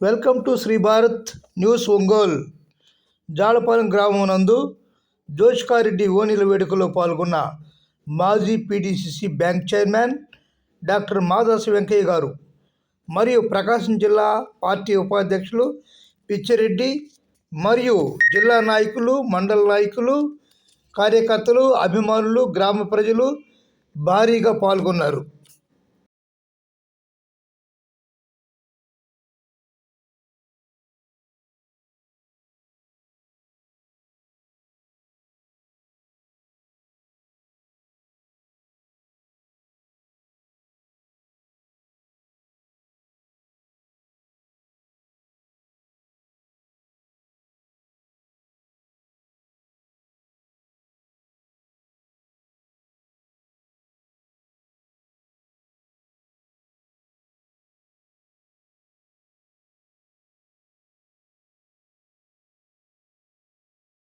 Welcome to Shri Bharat news Ongole. Jalapalem గ్రామం నందు జోష్కారెడ్డి ఓనిల వేడుకలో పాల్గొన్న మాజీ PDCC bank chairman doctor Madasu Venkaiah గారు మరియు ప్రకాశం జిల్లా పార్టీ ఉపాధ్యక్షులు పిచ్చిరెడ్డి మరియు జిల్లా నాయకులు మండల నాయకులు కార్యకర్తలు అభిమానులు గ్రామ ప్రజలు భారీగా పాల్గొన్నారు.